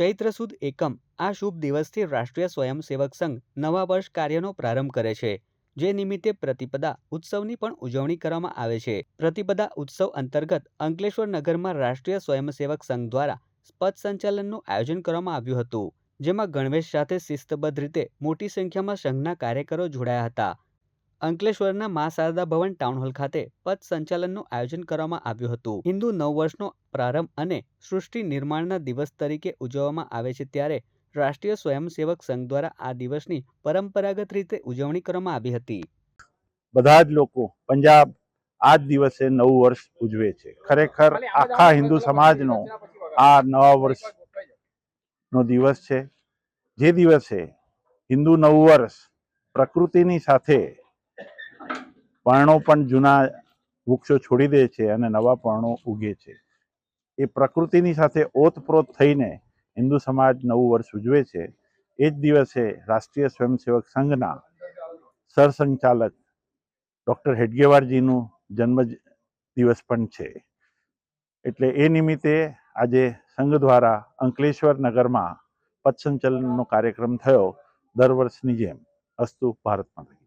ચૈત્ર સુદ એકમ આ શુભ દિવસથી રાષ્ટ્રીય સ્વયંસેવક સંઘ નવા વર્ષ કાર્યનો પ્રારંભ કરે છે, જે નિમિત્તે પ્રતિપદા ઉત્સવની પણ ઉજવણી કરવામાં આવે છે. પ્રતિપદા ઉત્સવ અંતર્ગત અંકલેશ્વર નગરમાં રાષ્ટ્રીય સ્વયંસેવક સંઘ દ્વારા પથ સંચાલનનું આયોજન કરવામાં આવ્યું હતું, જેમાં ગણવેશ સાથે શિસ્તબદ્ધ રીતે મોટી સંખ્યામાં સંઘના કાર્યકરો જોડાયા હતા. અંકલેશ્વરના મા શારદા ભવન ટાઉન હોલ ખાતે પથ સંચાલનનું આયોજન કરવામાં આવ્યું હતું. હિન્દુ નવવર્ષનો પ્રારંભ અને સૃષ્ટિ નિર્માણના દિવસ તરીકે ઉજવવામાં આવે છે ત્યારે રાષ્ટ્રીય સ્વયંસેવક સંઘ દ્વારા આ દિવસની પરંપરાગત રીતે ઉજવણી કરવામાં આવી હતી. બધા જ લોકો પંજાબ આ જ દિવસે નવું વર્ષ ઉજવે છે. ખરેખર આખા હિન્દુ સમાજનો આ નવા વર્ષનો દિવસ છે. જે દિવસે હિન્દુ નવું વર્ષ પ્રકૃતિની સાથે પર્ણો પણ જૂના વૃક્ષો છોડી દે છે અને નવા પર્ણો ઉગે છે. એ પ્રકૃતિની સાથે ઓતપ્રોત થઈને હિન્દુ સમાજ નવું વર્ષ ઉજવે છે. એ જ દિવસે રાષ્ટ્રીય સ્વયંસેવક સંઘના સરસંચાલક ડૉક્ટર હેડગેવારજીનું જન્મ દિવસ પણ છે. એટલે એ નિમિત્તે આજે સંઘ દ્વારા અંકલેશ્વર નગરમાં પથસંચલનનો કાર્યક્રમ થયો દર વર્ષની જેમ. અસ્તુ ભારત માતા